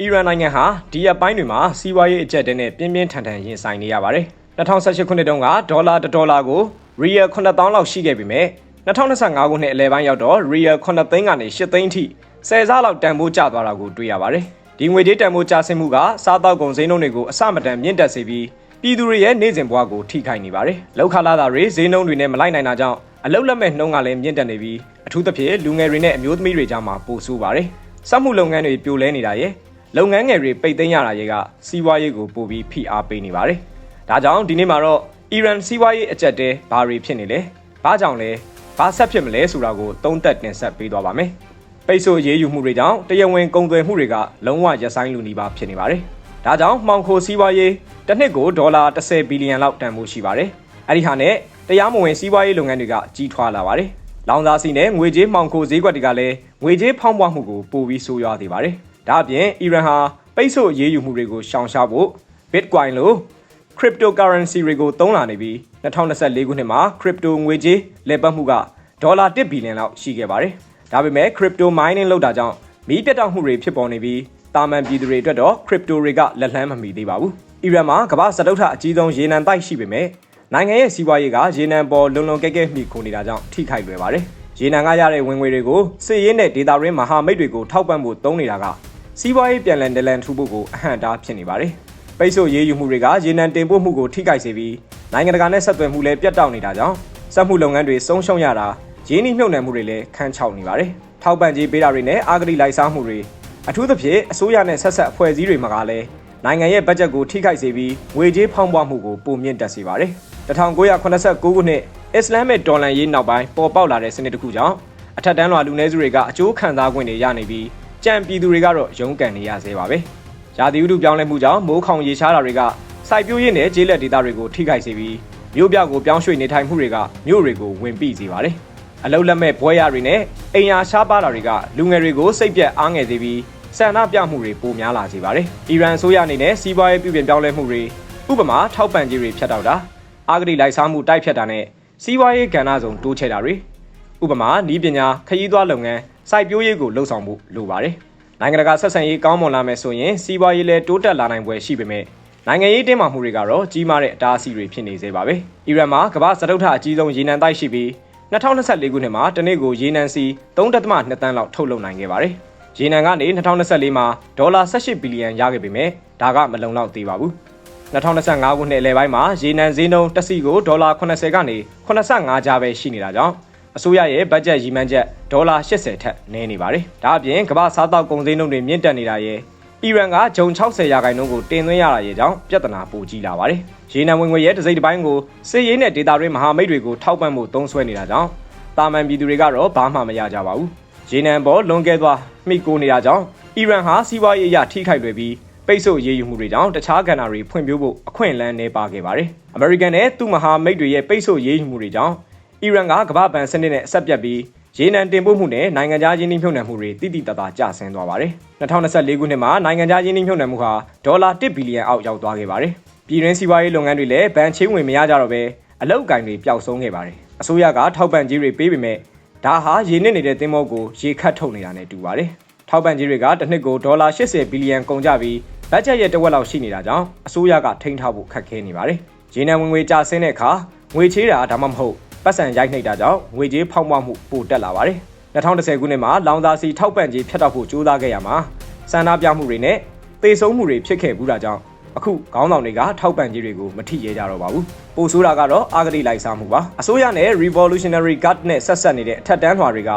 အီရန်နိုင်ငံဟာဒီရက်ပိုင်းတွေမှာစီးပွားရေးအကျပ်တဲနဲ့ပြင်းပြင်းထန်ထန်ရင်ဆိုင်နေရပါတယ်။2018ခုနှစ်တုန်းကဒေါ်လာ1ဒေါ်လာကိုရီယယ်9000လောက်ရှိခဲ့ပေမဲ့2025ခုနှစ်အလယ်ပိုင်းရောက်တော့ရီယယ်9သိန်းကနေ10သိန်းထိ10စားလောက်တန်ဖိုးကျသွားတာကိုတွေ့ရပါတယ်။ဒီငွေကြေးတန်ဖိုးကျဆင်းမှုကစားတောက်ကုန်ဈေးနှုန်းတွေကိုအဆမတန်မြင့်တက်စေပြီးပြည်သူတွေရဲ့နေစဉ်ဘဝကိုထိခိုက်နေပါတယ်။လောက်ခလာတာတွေဈေးနှုန်းတွေနဲ့မလိုက်နိုင်တာကြောင့်အလုတ်လက်မဲ့နှုန်းကလည်းမြင့်တက်နေပြီးအထူးသဖြင့်လူငယ်တွေနဲ့အမျိုးသမီးတွေကြားမှာပိုဆိုးပါတယ်။စက်မှုလုပ်ငန်းတွေပြိုလဲနေတာရဲ့ လုပ်ငန်းငယ်တွေပိတ်သိမ်းရတာရဲ့ကစီးပွားရေးကိုပိုပြီးဖိအားပေးနေပါတယ်။ဒါကြောင့်ဒီနေ့မှာတော့အီရန်စီးပွားရေးအကြက်တဲဘာတွေဖြစ်နေလဲ။ဘာကြောင့်လဲ။ဘာဆက်ဖြစ်မလဲဆိုတာကိုသုံးသပ်တင်ဆက်ပေးသွားပါမယ်။ပိတ်ဆို့ရေးယူမှုတွေကြောင့်တရားဝင်ကုန်သွယ်မှုတွေကလုံးဝရပ်ဆိုင်းလူနေပါဖြစ်နေပါတယ်။ဒါကြောင့်မှောင်ခိုစီးပွားရေးတစ်နှစ်ကိုဒေါ်လာ10ဘီလီယံလောက်တန်ဖိုးရှိပါတယ်။အဲ့ဒီဟာနဲ့တရားမဝင်စီးပွားရေးလုပ်ငန်းတွေကကြီးထွားလာပါတယ်။လောင်စာစီနဲ့ငွေကြေးမှောင်ခိုဈေးကွက်တွေကလည်းငွေကြေးဖောင်းပွားမှုကိုပိုပြီးဆိုးရွားစေပါတယ်။ ဒါအပြင်အီရန်ဟာပိတ်ဆို့ရေးယူမှုတွေကိုရှောင်ရှားဖို့ Bitcoin လို့ cryptocurrency တွေကိုသုံးလာနေပြီး2024ခုနှစ်မှာ crypto ငွေကြေးလည်ပတ်မှုကဒေါ်လာ1ဘီလီယံလောက်ရှိခဲ့ပါတယ်။ဒါပေမဲ့ crypto mining လုပ်တာကြောင့်မီးပြတ်တောက်မှုတွေဖြစ်ပေါ်နေပြီးတာမန်ပြည်သူတွေအတွက်တော့ crypto တွေကလက်လှမ်းမမီသေးပါဘူး။အီရန်မှာကမ္ဘာစတုထအကြီးဆုံးရေနံတိုက်ရှိပေမဲ့နိုင်ငံရဲ့စီးပွားရေးကရေနံပေါ်လုံလုံကဲကဲမှီခိုနေတာကြောင့်ထိခိုက်လွယ်ပါတယ်။ရေနံကရတဲ့ဝင်ငွေတွေကိုစစ်ရေးနဲ့ဒေတာရင်းမဟာမိတ်တွေကိုထောက်ပံ့ဖို့သုံးနေတာက စီးပွားရေးပြန်လည်ဒလန်ထူဖို့ကိုအဟန့်တားဖြစ်နေပါတယ်။ပိတ်ဆို့ရေးယူမှုတွေကရေနံတင်ပို့မှုကိုထိခိုက်စေပြီးနိုင်ငံတကာနဲ့ဆက်သွယ်မှုလည်းပြတ်တောက်နေတာကြောင့်စက်မှုလုပ်ငန်းတွေဆုံးရှုံးရတာရင်းနှီးမြှုပ်နှံမှုတွေလည်းခန်းချောက်နေပါတယ်။ထောက်ပံ့ကြေးပေးတာတွေနဲ့အာဂတိလိုက်စားမှုတွေအထူးသဖြင့်အစိုးရနဲ့ဆက်ဆက်အဖွဲ့အစည်းတွေမှာကလည်းနိုင်ငံရဲ့ဘတ်ဂျက်ကိုထိခိုက်စေပြီးငွေကြေးဖောင်းပွားမှုကိုပိုမြင့်တက်စေပါတယ်။1989ခုနှစ်အစ္စလာမစ်ဒေါ်လာရေးနောက်ပိုင်းပေါ်ပေါက်လာတဲ့စနစ်တစ်ခုကြောင့်အထက်တန်းလွှာလူနည်းစုတွေကအကျိုးခံစား권တွေရနေပြီး ကြံပြည်သူတွေကတော့ရုန်းကန်နေရသေးပါပဲ။ရာသီဥတုပြောင်းလဲမှုကြောင့်မိုးခေါင်ရေရှားတာတွေကစိုက်ပျိုးရေးနဲ့ကျေးလက်ဒေသတွေကိုထိခိုက်စေပြီးမြို့ပြကိုပြောင်းရွှေ့နေထိုင်မှုတွေကမြို့တွေကိုဝင်ပိစေပါတယ်။အလုတ်လက်မဲ့ဘွဲရတွေနဲ့အိမ်ယာရှားပါတာတွေကလူငယ်တွေကိုစိတ်ပြက်အားငယ်စေပြီးဆန္ဒပြမှုတွေပိုများလာစေပါတယ်။အီရန်အစိုးရအနေနဲ့စီးပွားရေးပြုပြင်ပြောင်းလဲမှုတွေဥပမာထောက်ပံ့ကြေးတွေဖြတ်တောက်တာအာဂတိလိုက်စားမှုတိုက်ဖြတ်တာနဲ့စီးပွားရေးကဏ္ဍဆောင်တိုးချဲ့တာတွေဥပမာနီးပညာခရီးသွားလုပ်ငန်း စိုက်ပျိုးရေးကိုလှုပ်ဆောင်မှုလိုပါတယ်။နိုင်ငံတကာဆက်ဆံရေးကောင်းမွန်လာမယ်ဆိုရင်စီးပွားရေးလည်းတိုးတက်လာနိုင်ပွဲရှိပေမဲ့နိုင်ငံရေးတင်းမာမှုတွေကတော့ကြီးမားတဲ့အတားအဆီးတွေဖြစ်နေသေးပါပဲ။အီရန်မှာကမ္ဘာစတုထအကြီးဆုံးရေနံတိုက်ရှိပြီး2024ခုနှစ်မှာတနေ့ကိုရေနံစီ3.2တန်းလောက်ထုတ်လုပ်နိုင်ခဲ့ပါတယ်။ရေနံကနေ2024မှာဒေါ်လာ18ဘီလီယံရခဲ့ပေမဲ့ဒါကမလုံလောက်သေးပါဘူး။2025ခုနှစ်အလယ်ပိုင်းမှာရေနံဈေးနှုန်းတစ်စီကိုဒေါ်လာ80ကနေ85ကျားပဲရှိနေတာကြောင့် အစိုးရရဲ့ဘတ်ဂျက်ရည်မှန်းချက်ဒေါ်လာ80ထက်နည်းနေပါတယ်။ဒါအပြင်ကမ္ဘာစားတောက်ကုန်ဈေးနှုန်းတွေမြင့်တက်နေတာရဲ့အီရန်ကဂျုံ60ရာခိုင်နှုန်းကိုတင်သွင်းရတာရဲ့ကြောင့်ပြဿနာပိုကြီးလာပါတယ်။ရေနံဝင်ငွေရဲ့တစိမ့်တစ်ပိုင်းကိုစစ်ရေးနဲ့ဒေတာတွေမဟာမိတ်တွေကိုထောက်ပံ့မှုသုံးစွဲနေတာကြောင့်တာမန်ပြည်သူတွေကတော့ဘာမှမရကြပါဘူး။ရေနံပေါ်လွန်ကဲသွားမိကိုနေတာကြောင့်အီရန်ဟာစီးပွားရေးအရထိခိုက်လွယ်ပြီးပိတ်ဆို့ရေးယူမှုတွေကြောင့်တခြားကဏ္ဍတွေဖွံ့ဖြိုးဖို့အခွင့်အလမ်းနေပါခဲ့ပါတယ်။အမေရိကန်နဲ့သူ့မဟာမိတ်တွေရဲ့ပိတ်ဆို့ရေးယူမှုတွေကြောင့် အီရန်ကကမ္ဘာ့ဘဏ်စနစ်နဲ့အဆက်ပြတ်ပြီးရေနံတင်ပို့မှုနဲ့နိုင်ငံခြားရင်းနှီးမြှုပ်နှံမှုတွေတိတိတသားကျဆင်းသွားပါတယ်။2024ခုနှစ်မှာနိုင်ငံခြားရင်းနှီးမြှုပ်နှံမှုဟာဒေါ်လာ1ဘီလီယံအောက်ရောက်သွားခဲ့ပါတယ်။ပြည်တွင်းစီးပွားရေးလုပ်ငန်းတွေလည်းဘဏ်ချင်းဝင်မရကြတော့ဘဲအလောက်အကင်တွေပျောက်ဆုံးခဲ့ပါတယ်။အစိုးရကထောက်ပံ့ကြေးတွေပေးပေမဲ့ဒါဟာရေနစ်နေတဲ့သင်းမောကိုရေခတ်ထုတ်နေတာနဲ့တူပါတယ်။ထောက်ပံ့ကြေးတွေကတစ်နှစ်ကိုဒေါ်လာ80ဘီလီယံကုန်ကြပြီးဘတ်ဂျက်ရဲ့တဝက်လောက်ရှိနေတာကြောင့်အစိုးရကထိန်းထားဖို့ခက်ခဲနေပါတယ်။ရေနံဝင်ငွေကျဆင်းတဲ့အခါငွေချေးတာဒါမှမဟုတ် ပတ်စံရိုက်နှိပ်တာကြောင့်ငွေကြေးဖောက်ပွားမှုပိုတက်လာပါတယ်။2010ခုနှစ်မှာလောင်စာစီထောက်ပံ့ကြေးဖြတ်တောက်ဖို့ကြိုးစားခဲ့ရမှာစန္ဒပြမှုတွေနဲ့သေဆုံးမှုတွေဖြစ်ခဲ့ဘူးတာကြောင့်အခုခေါင်းဆောင်တွေကထောက်ပံ့ကြေးတွေကိုမထိရဲကြတော့ပါဘူး။ပိုဆိုးတာကတော့အာဂတိလိုက်စားမှုပါ။အစိုးရနဲ့ Revolutionary Guard နဲ့ဆက်ဆက်နေတဲ့အထက်တန်းလွှာတွေက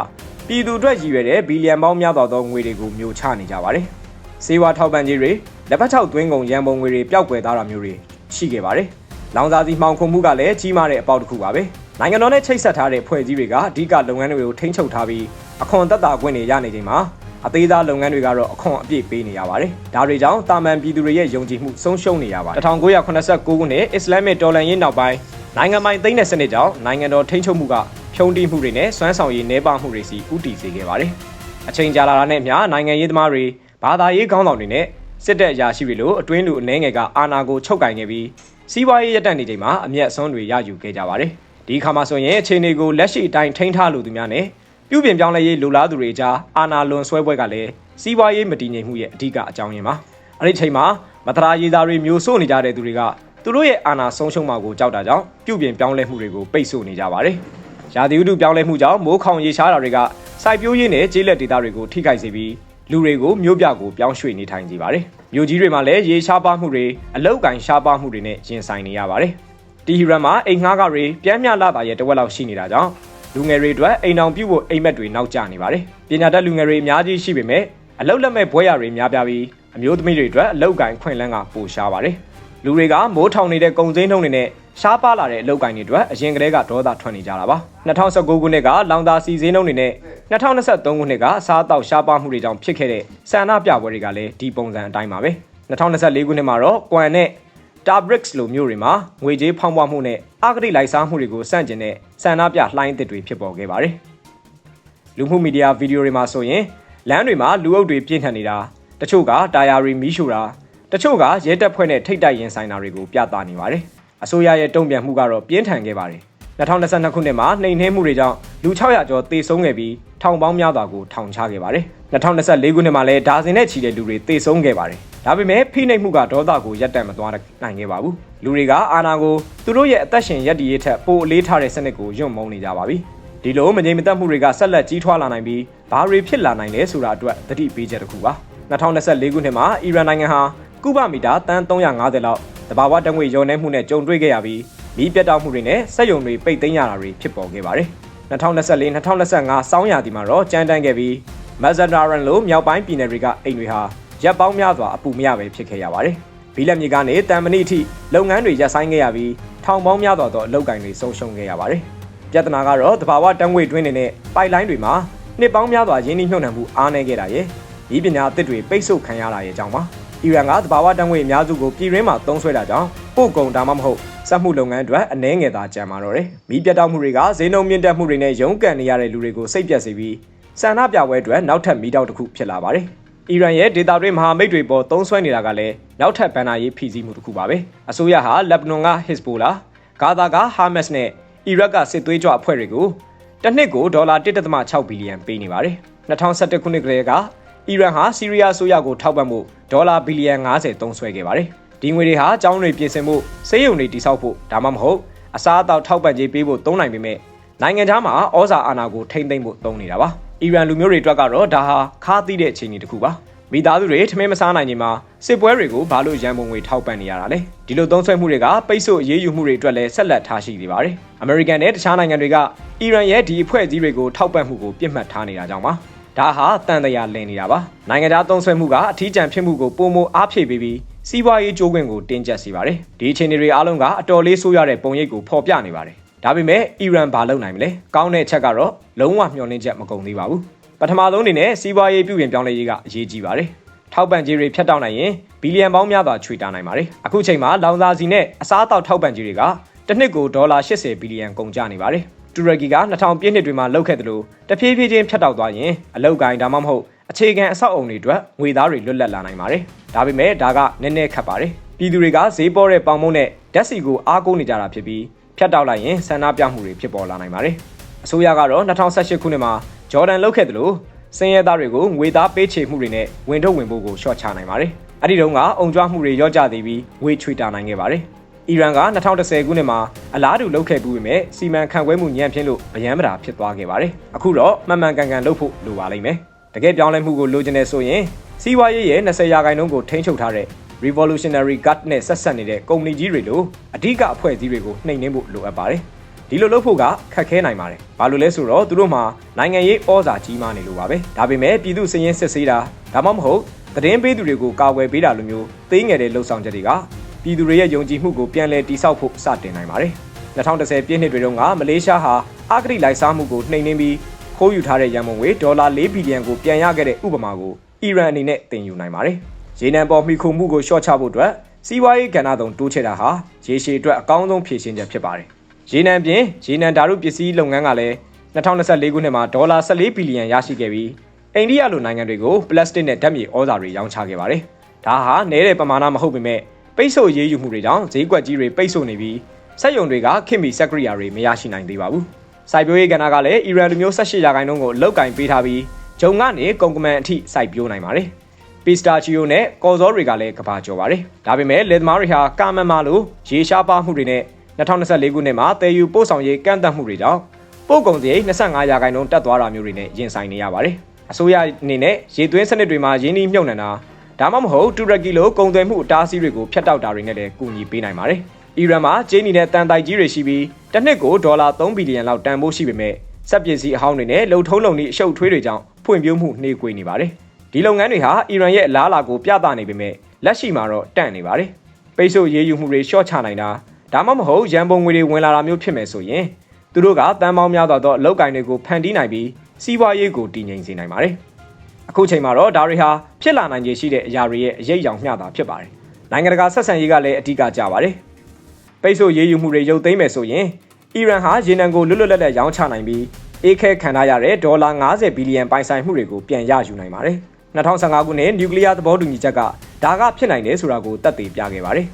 ပြည်သူအတွက်ရည်ရွယ်တဲ့ဘီလီယံပေါင်းများသောငွေတွေကိုမျိုးချနေကြပါတယ်။စေဝါထောက်ပံ့ကြေးတွေလက်ဖက်ချောက်သွင်းကုန်ရန်ပုံငွေတွေပျောက်ကွယ်သွားတာမျိုးတွေရှိခဲ့ပါတယ်။လောင်စာစီမှောင်ခုံမှုကလည်းကြီးမားတဲ့အပေါက်တစ်ခုပါပဲ။ နိုင်ငံတော်နဲ့ချိတ်ဆက်ထားတဲ့ဖွဲ့စည်းတွေကအဓိကလုပ်ငန်းတွေကိုထိန်းချုပ်ထားပြီးအခွန်သက်သာခွင့်တွေရနေချိန်မှာအသေးစားလုပ်ငန်းတွေကတော့အခွန်အပြည့်ပေးနေရပါတယ်။ဒါတွေကြောင့်တာမန်ပြည်သူတွေရဲ့ယုံကြည်မှုဆုံးရှုံးနေရပါတယ်။1989ခုနှစ်အစ္စလာမစ်တော်လှန်ရေးနောက်ပိုင်းနိုင်ငံပိုင်သိမ်းတဲ့စနစ်ကြောင့်နိုင်ငံတော်ထိန်းချုပ်မှုကဖြုံးတိမှုတွေနဲ့စွမ်းဆောင်ရည်နှဲပါမှုတွေစီဥတီစေခဲ့ပါတယ်။အချိန်ကြာလာတာနဲ့မျှနိုင်ငံရေးသမားတွေဘာသာရေးခေါင်းဆောင်တွေနဲ့စစ်တပ်အရာရှိတွေလိုအတွင်းလူအနှဲငယ်ကအာဏာကိုချုပ်ကင်ခဲ့ပြီးစီးပွားရေးရပ်တန့်နေချိန်မှာအမျက်အစွန်းတွေရယူခဲ့ကြပါတယ်။ ဒီခါမှာဆိုရင်အခြေအနေကိုလက်ရှိအတိုင်းထိန်းထားလို့သူများနဲ့ပြုပြင်ပြောင်းလဲရေးလူလားသူတွေကြားအာဏာလွန်ဆွဲပွဲကလည်းစီးပွားရေးမတည်ငြိမ်မှုရဲ့အဓိကအကြောင်းရင်းပါ။အဲ့ဒီချိန်မှာမတရာရေးသားတွေမျိုးဆို့နေကြတဲ့သူတွေကသူတို့ရဲ့အာဏာဆုံးရှုံးမှာကိုကြောက်တာကြောင့်ပြုပြင်ပြောင်းလဲမှုတွေကိုပိတ်ဆို့နေကြပါတယ်။ရာသီဥတုပြောင်းလဲမှုကြောင့်မိုးခေါင်ရေရှားတာတွေကစိုက်ပျိုးရေးနဲ့ကျေးလက်ဒေသတွေကိုထိခိုက်စေပြီးလူတွေကိုမြို့ပြကိုပြောင်းရွှေ့နေထိုင်စေပါတယ်။မြို့ကြီးတွေမှာလည်းရေရှားပါမှုတွေအလုတ်ကင်ရှားပါမှုတွေနဲ့ရင်ဆိုင်နေရပါတယ်။ တီဟီရန်မှာအိမ်ငှားကတွေပြမ်းမြလာတာရဲ့တဝက်လောက်ရှိနေတာကြောင့်လူငယ်တွေအတွက်အိမ်အောင်ပြုတ်ဖို့အိမ်မက်တွေနောက်ကျနေပါတယ်။ပညာတတ်လူငယ်တွေအများကြီးရှိပေမဲ့အလုတ်လက်မဲ့ဘွဲရတွေများပြားပြီးအမျိုးသမီးတွေအတွက်အလုတ်ကင်ခွင့်လန်းကပိုရှားပါတယ်။လူတွေကမိုးထောင်နေတဲ့ကုံစင်းနှုံတွေနဲ့ရှားပါလာတဲ့အလုတ်ကင်တွေအတွက်အရင်ကတည်းကဒေါသထွက်နေကြတာပါ2019ခုနှစ်ကလောင်သာစီစင်းနှုံတွေနဲ့2023ခုနှစ်ကအစားအသောက်ရှားပါမှုတွေကြောင့်ဖြစ်ခဲ့တဲ့ဆန္ဒပြပွဲတွေကလည်းဒီပုံစံအတိုင်းပါပဲ2024ခုနှစ်မှာတော့ကွမ်နဲ့ Tabricks လိုမျိုးတွေမှာငွေကြေးဖောင်းပွားမှုနဲ့အဂတိလိုက်စားမှုတွေကိုစန့်ကျင်တဲ့ဆန္ဒပြလှိုင်းသစ်တွေဖြစ်ပေါ်ခဲ့ပါတယ်လူမှုမီဒီယာဗီဒီယိုတွေမှာဆိုရင်လမ်းတွေမှာလူအုပ်တွေပြည့်ထန်နေတာတချို့ကတာယာတွေမီးရှို့တာတချို့ကရဲတပ်ဖွဲ့နဲ့ထိတ်တိုက်ရင်ဆိုင်တာတွေကိုပြသနေပါတယ်။အစိုးရရဲ့တုံ့ပြန်မှုကတော့ပြင်းထန်ခဲ့ပါတယ်။ 2022ခုနှစ်မှာနှိမ်နှင်းမှုတွေကြောင့်လူ600ကျော်သေဆုံးခဲ့ပြီးထောင်ပေါင်းများစွာကိုထောင်ချခဲ့ပါတယ်။2024ခုနှစ်မှာလည်းဒါဇင်နဲ့ချီတဲ့လူတွေသေဆုံးခဲ့ပါတယ်။ဒါပေမဲ့ဖိနှိပ်မှုကဒေါသကိုရပ်တန့်မသွားနိုင်ခဲ့ပါဘူး။လူတွေကအာဏာကိုသူတို့ရဲ့အသက်ရှင်ရပ်တည်ရေးထက်ပိုအလေးထားတဲ့စနစ်ကိုယွံ့မုန်းနေကြပါပြီ။ဒီလိုမငြိမ်မသက်မှုတွေကဆက်လက်ကြီးထွားလာနိုင်ပြီးဘာတွေဖြစ်လာနိုင်လဲဆိုတာအတွက်သတိပေးချက်တစ်ခုပါ2024ခုနှစ်မှာအီရန်နိုင်ငံဟာကုဘမီတာတန်း350လောက်တဘာဝတံငွေရုံနှဲမှုနဲ့ကြုံတွေ့ခဲ့ရပြီး မီးပြတ်တောက်မှုတွေနဲ့စက်ယုံတွေပိတ်သိမ်းရတာတွေဖြစ်ပေါ်ခဲ့ပါတယ်2024-2025စောင်းရာသီမှာတော့ကြမ်းတမ်းခဲ့ပြီးမက်ဇဒါရန်လိုမြောက်ပိုင်းပြည်နယ်တွေကအိမ်တွေဟာရပ်ပေါင်းများစွာအပူမရပဲဖြစ်ခဲ့ရပါတယ်ဘီလက်မြေကနေတန်မဏိအထိလုပ်ငန်းတွေရပ်ဆိုင်းခဲ့ရပြီးထောင်ပေါင်းများစွာသောအလုပ်ကိုင်တွေဆုံးရှုံးခဲ့ရပါတယ်ပြဿနာကတော့တဘာဝတံငွေတွင်းတွေနဲ့ပိုက်လိုင်းတွေမှာနှစ်ပေါင်းများစွာရင်းနှီးမြှုပ်နှံမှုအားနည်းခဲ့တာရဲ့ဤပညာအသစ်တွေပိတ်ဆို့ခံရတာရဲ့အကြောင်းပါအီရန်ကတဘာဝတံငွေအများစုကိုပြည်ရင်းမှာသုံးစွဲတာကြောင့်ပို့ကုန်ဒါမှမဟုတ် စက်မှုလုပ်ငန်းအတွက်အနှဲငယ်သာကြံပါတော့တယ်။မိပြတ်တောက်မှုတွေကဈေးနှုန်းမြင့်တက်မှုတွေနဲ့ရုန်းကန်နေရတဲ့လူတွေကိုစိတ်ပြတ်စေပြီးဆန္ဒပြပွဲအတွက်နောက်ထပ်မိတောက်တစ်ခုဖြစ်လာပါတယ်။အီရန်ရဲ့ဒေတာတွင်းမဟာမိတ်တွေပေါ်သုံးစွဲနေတာကလည်းနောက်ထပ်ဗန်နာရေးဖိစီးမှုတစ်ခုပါပဲ။အစိုးရဟာလက်ဘနွန်ကဟစ်ဇ်ဘိုလာ၊ဂါဇာကဟာမတ်စ်နဲ့အီရတ်ကစစ်သွေးကြွအဖွဲ့တွေကိုတစ်နှစ်ကိုဒေါ်လာ1.6ဘီလီယံပေးနေပါတယ်။2021ခုနှစ်ကလေးကအီရန်ဟာဆီးရီးယားဆိုရကိုထောက်ပံ့မှုဒေါ်လာဘီလီယံ90သုံးစွဲခဲ့ပါတယ်။ ဒီငွေတွေဟာအကြောင်းတွေပြင်ဆင်မှုစေယုံတွေတိစောက်ဖို့ဒါမှမဟုတ်အစားအသောက်ထောက်ပံ့ကြေးပေးဖို့သုံးနိုင်ပေမဲ့နိုင်ငံခြားမှာဩဇာအာဏာကိုထိမ့်သိမ့်ဖို့သုံးနေတာပါ။အီရန်လူမျိုးတွေအတွက်ကတော့ဒါဟာခါးသီးတဲ့အခြေအနေတစ်ခုပါ။မိသားစုတွေထမင်းမစားနိုင်ချိန်မှာစစ်ပွဲတွေကိုဘာလို့ရန်ပုံငွေထောက်ပံ့နေရတာလဲဒီလိုသုံးစွဲမှုတွေကပိတ်ဆို့အရေးယူမှုတွေအတွက်လည်းဆက်လက်ထားရှိနေပါတယ်အမေရိကန်နဲ့တခြားနိုင်ငံတွေကအီရန်ရဲ့ဒီအဖွဲ့အစည်းတွေကိုထောက်ပံ့မှုကိုပြစ်မှတ်ထားနေတာကြောင့်ပါဒါဟာတန်တရာလင်နေတာပါနိုင်ငံသားသုံးဆွဲမှုကအထီးကျန်ဖြစ်မှုကိုပုံမအားဖြည့်ပေးပြီး စီးပွားရေးကြိုးကွင်းကိုတင်းကျပ်စေပါတယ်ဒီအခြေအနေတွေအားလုံးကအတော်လေးဆိုးရတဲ့ပုံရိပ်ကိုဖော်ပြနေပါတယ်ဒါပေမဲ့အီရန်ဘာလုပ်နိုင်မလဲကောင်းတဲ့ချက်ကတော့လုံးဝမျှော်လင့်ချက်မကုန်သေးပါဘူးပထမဆုံးအနေနဲ့စီးပွားရေးပြုပြင်ပြောင်းလဲရေးကအရေးကြီးပါတယ်ထောက်ပံ့ကြေးတွေဖြတ်တောက်နိုင်ရင်ဘီလီယံပေါင်းများစွာချွေတာနိုင်ပါတယ်အခုချိန်မှာလောင်စာစီနဲ့အစားအသောက်ထောက်ပံ့ကြေးတွေကတစ်နှစ်ကိုဒေါ်လာ80ဘီလီယံကုန်ကျနေပါတယ်တူရကီက2000ပြည့်နှစ်တွေမှာလှုပ်ခဲ့တယ်လို့တဖြည်းဖြည်းချင်းဖြတ်တောက်သွားရင်အလောက်ကိုင်းဒါမှမဟုတ် အခြေခံအဆောက်အုံတွေအတွက်ငွေသားတွေလွတ်လပ်လာနိုင်ပါတယ်။ဒါပေမဲ့ဒါကနည်းနည်းခက်ပါတယ်။ပြည်သူတွေကဈေးပေါ်တဲ့ပေါင်မုံနဲ့ဓာတ်ဆီကိုအားကိုးနေကြတာဖြစ်ပြီးဖြတ်တောက်လိုက်ရင်ဆန္ဒပြမှုတွေဖြစ်ပေါ်လာနိုင်ပါတယ်။အစိုးရကတော့2018ခုနှစ်မှာဂျော်ဒန်လှုပ်ခဲ့တယ်လို့စင်ရဲသားတွေကိုငွေသားပေးချေမှုတွေနဲ့ဝင်ထုတ်ဝင်ဖို့ကိုရှော့ချနိုင်ပါတယ်။အဲ့ဒီတုန်းကအုံကြွမှုတွေရော့ကျသေးပြီးငွေချွေတာနိုင်ခဲ့ပါတယ်။အီရန်က2010ခုနှစ်မှာအလားတူလုပ်ခဲ့ပြီးပေမဲ့စီမံခန့်ခွဲမှုညံ့ဖျင်းလို့အယမ်းပတာဖြစ်သွားခဲ့ပါတယ်။အခုတော့မှန်မှန်ကန်ကန်လုပ်ဖို့လိုပါလိမ့်မယ်။ တကယ်ပြောင်းလဲမှုကိုလိုချင်တယ်ဆိုရင်စီးပွားရေးရဲ့20ရာခိုင်နှုန်းကိုထိန်းချုပ်ထားတဲ့ Revolutionary Guard နဲ့ဆက်ဆက်နေတဲ့ကုမ္ပဏီကြီးတွေလိုအဓိကအဖွဲ့အစည်းတွေကိုနှိမ်နင်းဖို့လိုအပ်ပါတယ်။ဒီလိုလုပ်ဖို့ကခက်ခဲနိုင်ပါတယ်။ဘာလို့လဲဆိုတော့သူတို့မှာနိုင်ငံရေးဩဇာကြီးမားနေလို့ပါပဲ။ဒါပေမဲ့ပြည်သူစည်ရင်းစစ်ဆေးတာဒါမှမဟုတ်သတင်းပေးသူတွေကိုကာကွယ်ပေးတာလိုမျိုးသေးငယ်တဲ့လှုပ်ဆောင်ချက်တွေကပြည်သူတွေရဲ့ယုံကြည်မှုကိုပြန်လည်တည်ဆောက်ဖို့စတင်နိုင်ပါတယ်။2010ပြည့်နှစ်တွေတုန်းကမလေးရှားဟာအဂတိလိုက်စားမှုကိုနှိမ်နင်းပြီး ခိုးယူထားတဲ့ရန်ပုံငွေဒေါ်လာ4ဘီလီယံကိုပြန်ရခဲ့တဲ့ဥပမာကိုအီရန်အနေနဲ့တင်ယူနိုင်ပါတယ်။ရေနံပေါ်မှီခိုမှုကိုရှော့ချဖို့အတွက်စီးပွားရေးကဏ္ဍသုံးတိုးချဲ့တာဟာရေရှည်အတွက်အကောင်းဆုံးဖြည့်ရှင်းချက်ဖြစ်ပါတယ်။ရေနံပြင်ရေနံဓာတ်ပစ္စည်းလုပ်ငန်းကလည်း2024ခုနှစ်မှာဒေါ်လာ14ဘီလီယံရရှိခဲ့ပြီးအိန္ဒိယလိုနိုင်ငံတွေကိုပလတ်စတစ်နဲ့ဓာတ်မြေဩဇာတွေရောင်းချခဲ့ပါတယ်။ဒါဟာနည်းတဲ့ပမာဏမဟုတ်ပေမဲ့ပိတ်ဆို့ရေးယူမှုတွေကြောင့်ဈေးကွက်ကြီးတွေပိတ်ဆို့နေပြီးစက်ယုံတွေကခင်မီစက်ကရိယာတွေမရရှိနိုင်သေးပါဘူး။ စိုက်ပျိုးရေးကဏ္ဍကလည်းအီရန်လူမျိုး18ရာခိုင်နှုန်းကိုလောက်ကင်ပေးထားပြီးဂျုံကနေကုန်ကမန်အထိစိုက်ပျိုးနိုင်ပါတယ်ပီစတာချီယိုနဲ့ကော်ဇောတွေကလည်းကဘာကျော်ပါတယ်ဒါပေမဲ့လယ်သမားတွေဟာကာမန်မာလိုရေရှားပါမှုတွေနဲ့2024ခုနှစ်မှာတည်ယူပို့ဆောင်ရေးကန့်သတ်မှုတွေကြောင့်ပို့ကုန်စရိတ်25ရာခိုင်နှုန်းတက်သွားတာမျိုးတွေနဲ့ရင်ဆိုင်နေရပါတယ်အစိုးရအနေနဲ့ရေသွင်းစနစ်တွေမှာရင်းနှီးမြှုပ်နှံတာဒါမှမဟုတ်တူရကီလိုကုန်သွယ်မှုအတားအဆီးတွေကိုဖျက်တောက်တာတွေနဲ့လည်းကူညီပေးနိုင်ပါတယ် အီရန်မှာဂျင်းနီနဲ့တန်တိုက်ကြီးတွေရှိပြီးတစ်နှစ်ကိုဒေါ်လာ3ဘီလီယံလောက်တန်ဖိုးရှိပေမဲ့စက်ပစ္စည်းအဟောင်းတွေနဲ့လုံထုံးလုံနည်းအရှုပ်ထွေးတွေကြောင့်ဖွံ့ဖြိုးမှုနှေးကွေးနေပါတယ်ဒီလုပ်ငန်းတွေဟာအီရန်ရဲ့အလားအလာကိုပြသနေပေမဲ့လက်ရှိမှာတော့တန့်နေပါတယ်ပိတ်ဆို့ရေးယူမှုတွေရှော့ချနိုင်တာဒါမှမဟုတ်ရန်ပုံငွေတွေဝင်လာတာမျိုးဖြစ်မယ်ဆိုရင်သူတို့ကတန်ပေါင်းများစွာသောအလောက်ကင်တွေကိုဖန်တီးနိုင်ပြီးစီးပွားရေးကိုတည်ငြိမ်စေနိုင်ပါတယ်အခုချိန်မှာတော့ဒါတွေဟာဖြစ်လာနိုင်ခြေရှိတဲ့အရာတွေရဲ့အရေးအယောင်မျှတာဖြစ်ပါတယ်နိုင်ငံတကာဆက်ဆံရေးကလည်းအဓိကကြပါတယ် ပိတ်ဆို့ရေးယူမှုတွေရုပ်သိမ်းမယ်ဆိုရင်အီရန်ဟာရေနံကိုလွတ်လွတ်လပ်လပ်ရောင်းချနိုင်ပြီးအေးခဲခံထားရတဲ့ဒေါ်လာ90ဘီလီယံပိုင်ဆိုင်မှုတွေကိုပြန်ရယူနိုင်ပါတယ်2015ခုနှစ်နျူကလ িয়ার သဘောတူညီချက်ကဒါကဖြစ်နိုင်တယ်ဆိုတာကိုသက်သေပြခဲ့ပါတယ်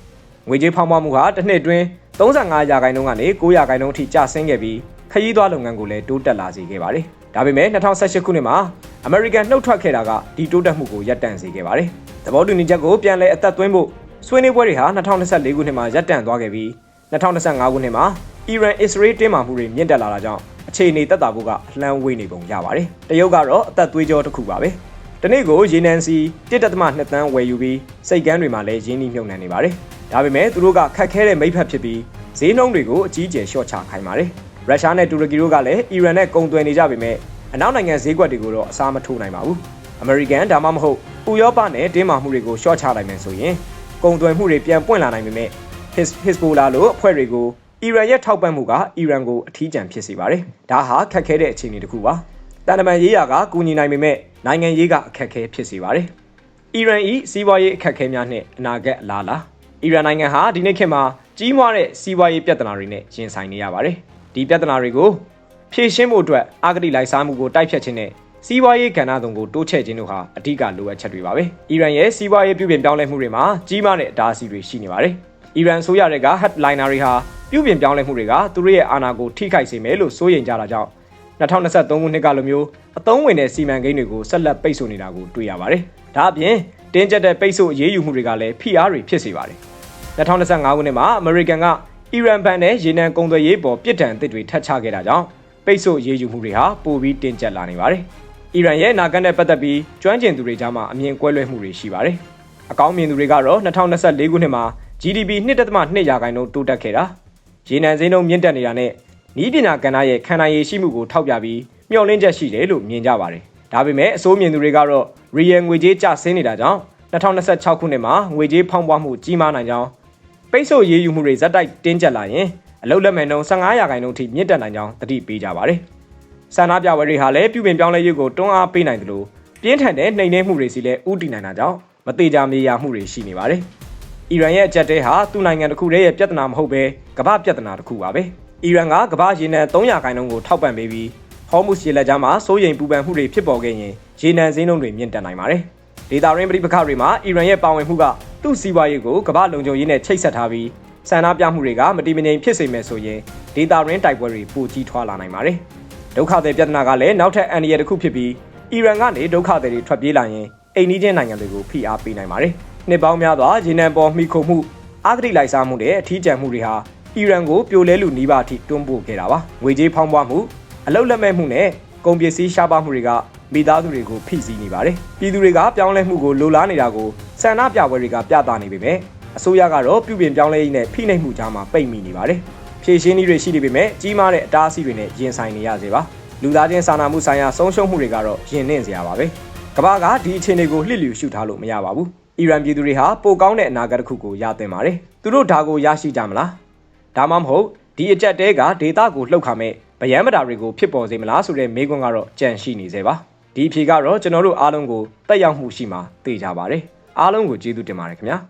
ငွေကြေးဖောင်းပွားမှုဟာတစ်နှစ်အတွင်း35ရာခိုင်နှုန်းကနေ9ရာခိုင်နှုန်းအထိကျဆင်းခဲ့ပြီးခရီးသွားလုပ်ငန်းကိုလည်းတိုးတက်လာစေခဲ့ပါတယ်ဒါပေမဲ့2018ခုနှစ်မှာအမေရိကန်နှုတ်ထွက်ခဲ့တာကဒီတိုးတက်မှုကိုရပ်တန့်စေခဲ့ပါတယ်သဘောတူညီချက်ကိုပြန်လည်အသက်သွင်းဖို့ ဆွေးနွေးပွဲတွေဟာ2024ခုနှစ်မှာရပ်တန့်သွားခဲ့ပြီး2025ခုနှစ်မှာအီရန်အစ္စရေးတင်းမာမှုတွေမြင့်တက်လာတာကြောင့်အခြေအနေတက်တာဖို့ကအလှမ်းဝေးနေပုံရပါတယ်။တရုတ်ကတော့အသက်သွေးကြောတစ်ခုပါပဲ။ဒီနေ့ကိုရေနံစီ1.2တန်းဝယ်ယူပြီးစိတ်ကန်းတွေမှာလည်းရင်းနှီးမြှုပ်နှံနေပါတယ်။ဒါပေမဲ့သူတို့ကခက်ခဲတဲ့မိဖက်ဖြစ်ပြီးဈေးနှုန်းတွေကိုအကြီးအကျယ်လျှော့ချခိုင်းပါတယ်။ရုရှားနဲ့တူရကီတို့ကလည်းအီရန်နဲ့ကုန်သွယ်နေကြပေမဲ့အနောက်နိုင်ငံဈေးကွက်တွေကိုတော့အစားမထိုးနိုင်ပါဘူး။အမေရိကန်ဒါမှမဟုတ်ဥရောပနဲ့တင်းမာမှုတွေကိုလျှော့ချနိုင်မယ်ဆိုရင် ကုန်သွယ်မှုတွေပြန်ပွင့်လာနိုင်ပေမဲ့ Hezbollah လို့အဖွဲ့တွေကိုအီရန်ရဲ့ထောက်ပံ့မှုကအီရန်ကိုအထီးကျန်ဖြစ်စေပါတယ်။ဒါဟာခက်ခဲတဲ့အခြေအနေတစ်ခုပါ။တန်တမန်ရေးရာကကူညီနိုင်ပေမဲ့နိုင်ငံရေးကအခက်အခဲဖြစ်စေပါတယ်။အီရန်ဤစီးပွားရေးအခက်အခဲများနဲ့အနာဂတ်အလားလားအီရန်နိုင်ငံဟာဒီနေ့ခေတ်မှာကြီးမားတဲ့စီးပွားရေးပြဿနာတွေနဲ့ရင်ဆိုင်နေရပါတယ်။ဒီပြဿနာတွေကိုဖြေရှင်းဖို့အတွက်အာဂတိလိုက်စားမှုကိုတိုက်ဖြတ်ခြင်းနဲ့ စီးပွားရေးကဏ္ဍသုံးကိုတိုးချဲ့ခြင်းတို့ဟာအဓိကလိုအပ်ချက်တွေပါပဲ။အီရန်ရဲ့စီးပွားရေးပြုပြင်ပြောင်းလဲမှုတွေမှာကြီးမားတဲ့အတားအဆီးတွေရှိနေပါတယ်။အီရန်ဆိုရတဲ့က headliner တွေဟာပြုပြင်ပြောင်းလဲမှုတွေကသူတို့ရဲ့အာဏာကိုထိခိုက်စေမယ်လို့စိုးရိမ်ကြတာကြောင့်2023ခုနှစ်ကလိုမျိုးအသုံးဝင်တဲ့စီမံကိန်းတွေကိုဆက်လက်ပိတ်ဆို့နေတာကိုတွေ့ရပါတယ်။ဒါအပြင်တင်းကျပ်တဲ့ပိတ်ဆို့အရေးယူမှုတွေကလည်းဖိအားတွေဖြစ်စေပါတယ်။2025ခုနှစ်မှာအမေရိကန်ကအီရန်ဘဏ်နဲ့ရေနံကုန်သွယ်ရေးပေါ်ပြစ်ဒဏ်အသစ်တွေထပ်ချခဲ့တာကြောင့်ပိတ်ဆို့အရေးယူမှုတွေဟာပိုပြီးတင်းကျပ်လာနေပါတယ်။ အီရန်ရဲ့နာဂတ်နဲ့ပတ်သက်ပြီးကျွမ်းကျင်သူတွေကြားမှာအမြင်ကွဲလွဲမှုတွေရှိပါတယ်။အကောင်းမြင်သူတွေကတော့2024ခုနှစ်မှာ GDP 1.2ရာခိုင်နှုန်းတိုးတက်ခဲ့တာရေနံစင်းနှုန်းမြင့်တက်နေတာနဲ့ဤပညာကဏ္ဍရဲ့ခံနိုင်ရည်ရှိမှုကိုထောက်ပြပြီးမျှော်လင့်ချက်ရှိတယ်လို့မြင်ကြပါတယ်။ဒါပေမဲ့အစိုးမြင်သူတွေကတော့ real ငွေကြေးကျဆင်းနေတာကြောင့်2026ခုနှစ်မှာငွေကြေးဖောင်းပွားမှုကြီးမားနိုင်ကြောင်းပိတ်ဆို့ရေးယူမှုတွေဇက်တိုက်တင်းကျပ်လာရင်အလုတ်လက်မဲ့နှုန်း15ရာခိုင်နှုန်းထိမြင့်တက်နိုင်ကြောင်းတတိပေးကြပါတယ်။ ဆန္ဒပြပွဲတွေဟာလည်းပြုပြင်ပြောင်းလဲရေးကိုတွန်းအားပေးနိုင်တယ်လို့ပြင်းထန်တဲ့နှိမ်နင်းမှုတွေစီလည်းဥတီနိုင်တာကြောင့်မသေးကြမြေယာမှုတွေရှိနေပါတယ်။အီရန်ရဲ့အကြက်တဲဟာသူ့နိုင်ငံတစ်ခုတည်းရဲ့ပြဿနာမဟုတ်ပဲကမ္ဘာပြဿနာတစ်ခုပါပဲ။အီရန်ကကမ္ဘာရေနံ300ခိုင်နှုန်းကိုထောက်ပံ့ပေးပြီးဟော်မုစ်ရေလက်ကြားမှာစိုးရိမ်ပူပန်မှုတွေဖြစ်ပေါ်ခဲ့ရင်ရေနံဈေးနှုန်းတွေမြင့်တက်နိုင်ပါတယ်။ဒေတာရင်းပြိပခတွေမှာအီရန်ရဲ့ပါဝင်မှုကသူ့စီးပွားရေးကိုကမ္ဘာလုံခြုံရေးနဲ့ချိတ်ဆက်ထားပြီးဆန္ဒပြမှုတွေကမတိမငြိမ်ဖြစ်စေမယ်ဆိုရင်ဒေတာရင်းတိုက်ပွဲတွေပိုကြီးထွားလာနိုင်ပါတယ်။ ဒုက္ခသည်ပြဿနာကလည်းနောက်ထပ်အန္တရာယ်တစ်ခုဖြစ်ပြီးအီရန်ကနေဒုက္ခသည်တွေထွက်ပြေးလာရင်အိမ်နီးချင်းနိုင်ငံတွေကိုဖိအားပေးနိုင်ပါတယ်။နှစ်ပေါင်းများစွာရေနံပေါ်မှီခိုမှုအာဂတိလိုက်စားမှုနဲ့အထီးကျန်မှုတွေဟာအီရန်ကိုပြိုလဲလူနီးပါးအထိတွန်းပို့ခဲ့တာပါ။ငွေကြေးဖောင်းပွားမှုအလုတ်လက်မဲ့မှုနဲ့ကုန်ပစ္စည်းရှားပါမှုတွေကမိသားစုတွေကိုဖိစီးနေပါတယ်။ပြည်သူတွေကပြောင်းလဲမှုကိုလိုလားနေတာကိုဆန္ဒပြပွဲတွေကပြသနေပေမဲ့အစိုးရကတော့ပြုပြင်ပြောင်းလဲရေးနဲ့ဖိနှိပ်မှုကြားမှာပိတ်မိနေပါတယ်။ ဖြည့်ရှင်းနည်းတွေရှိနေပေမဲ့ကြီးမားတဲ့အတားအဆီးတွေနဲ့ရင်ဆိုင်နေရစေပါ။လူသားချင်းစာနာမှုဆိုင်ရာဆုံးရှုံးမှုတွေကတော့ရင်နှင့်စရာပါပဲ။ကမ္ဘာကဒီအခြေအနေကိုလှစ်လျူရှုထားလို့မရပါဘူး။အီရန်ပြည်သူတွေဟာပိုကောင်းတဲ့အနာဂတ်တစ်ခုကိုရသင့်ပါတယ်။သူတို့ဒါကိုရရှိကြမလား။ဒါမှမဟုတ်ဒီအကြက်တဲကဒေတာကိုလှုပ်ခါမဲ့ဗယံမတာတွေကိုဖြစ်ပေါ်စေမလားဆိုတဲ့မေးခွန်းကတော့ကြံရှိနေသေးပါ။ဒီအဖြေကတော့ကျွန်တော်တို့အားလုံးကိုတက်ရောက်မှုရှိမှာသိကြပါတယ်။အားလုံးကိုကျေးဇူးတင်ပါတယ်ခင်ဗျာ။